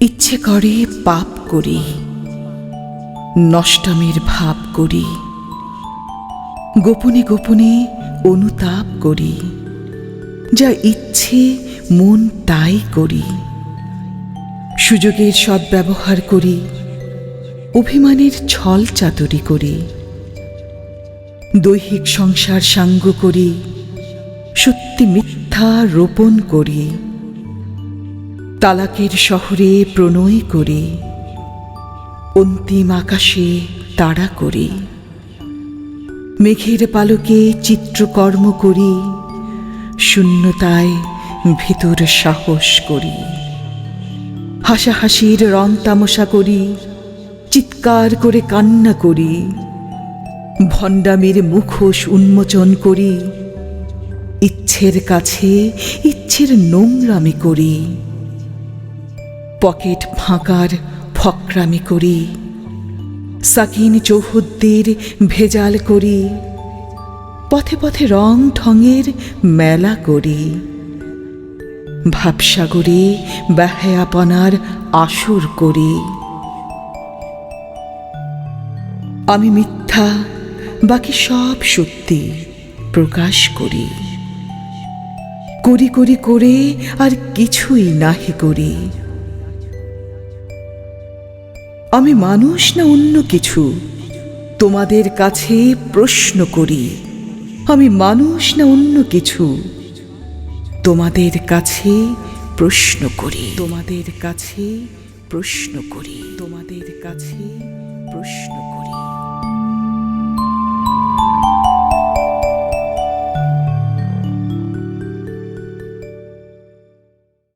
ইচ্ছে করে পাপ করি, নষ্টমের ভাব করি, গোপনে গোপনে অনুতাপ করি, যা ইচ্ছে মন তাই করি, সুযোগের সদ্ব্যবহার করি অভিমানের ছল চাতুরি করি, দৈহিক সংসার সাঙ্গ করি, সত্যি মিথ্যা রোপণ করি, তালাকের শহরে প্রণয় করি, অন্তিম আকাশে তাড়া করি, মেঘের পালকে চিত্রকর্ম করি, শূন্যতায় ভিতর সাহস করি, হাসাহাসির রং তামশা করি চিৎকার করে কান্না করি, ভণ্ডামির মুখোশ উন্মোচন করি, ইচ্ছের কাছে ইচ্ছের নোংরামি করি, পকেট ফাঁকার ফকরামি করি, সাকিন চৌহদ্দির ভেজাল করি, পথে পথে রং ঠঙের মেলা করি, ভাবসাগরে ব্যাহায়াপনার আসর করি। আমি মিথ্যা, বাকি সব সত্যি প্রকাশ করি। করি করি, করে আর কিছুই নাহি করি। আমি মানুষ না অন্য কিছু? তোমাদের কাছে প্রশ্ন করি, আমি মানুষ না অন্য কিছু? তোমাদের কাছে প্রশ্ন করি, তোমাদের কাছে প্রশ্ন করি, তোমাদের কাছে প্রশ্ন করি।